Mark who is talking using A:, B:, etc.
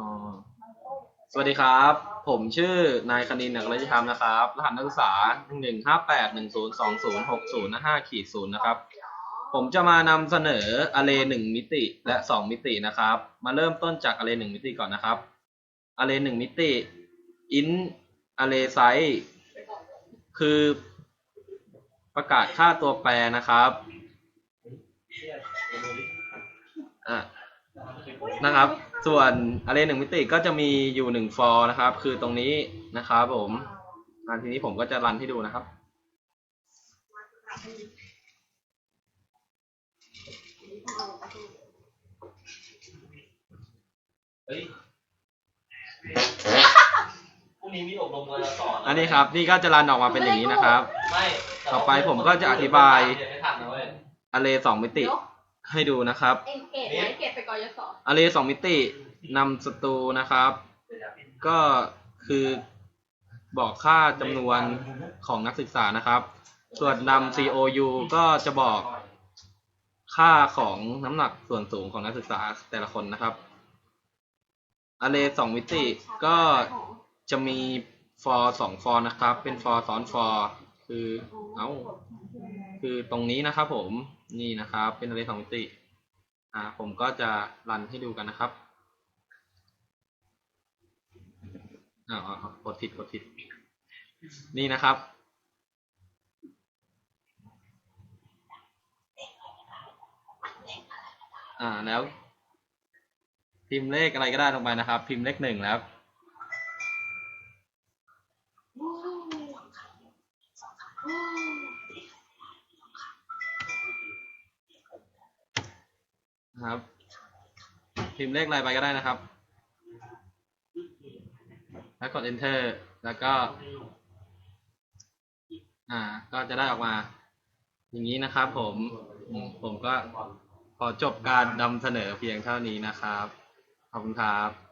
A: อ๋อสวัสดีครับ ผมชื่อนายคณินนักรัชธรรมนะครับ รหัสนักศึกษาหนึ่งห้าแปดหนึ่งศูนย์สองศูนย์หกศูนย์ห้าขีดศูนย์นะครับ ผมจะมานำเสนอ array หนึ่งมิติและสองมิตินะครับ มาเริ่มต้นจาก array หนึ่งมิติก่อนนะครับ array หนึ่งมิติ int array size คือประกาศค่าตัวแปรนะครับอะนะครับ ส่วน array หนึ่งมิติก็จะมีอยู่หนึ่ง for นะครับ คือตรงนี้นะครับผมอันทีนี้ผมก็จะรันให้ดูนะครับ
B: เฮ้ยพรุ่งนี้มีอบรมกรสอน
A: อันนี้ครับ นี่ก็จะรันออกมาเป็นอย่างนี้นะครับ
B: ไม่
A: ต่อไปผมก็จะอธิบาย
B: เดี๋วไม่ทันนะเว้ย
A: array สองมิติ ให้ดูนะครับ
C: เอ็นเกตไหมเกตไปกอยศ
A: array สองมิตินำสตูนะครับ ก็คือบอกค่าจำนวนของนักศึกษานะครับ ส่วนนำ COU ก็จะบอกค่าของน้ำหนักส่วนสูงของนักศึกษาแต่ละคนนะครับ array สองมิติก็จะมี for สอง for นะครับ เป็น for ซ้อน for คือ เอ้า คือตรงนี้นะครับผมนี่นะครับ เป็น array สองมิติอ่าผมก็จะรันให้ดูกันนะครับอ่าอ่าอ่ากดผิดกดผิดนี่นะครับ อ่าแล้ว พิมพ์เลขอะไรก็ได้ลงไปนะครับ พิมพ์เลขหนึ่งแล้วน ครับ พิมพ์เลขอะไรไปก็ได้นะครับ แล้วกด enter แล้วก็ อ่า ก็จะได้ออกมา อย่างนี้นะครับ ผมผมก็ขอจบการนำเสนอเพียงเท่านี้นะครับ ขอบคุณครับ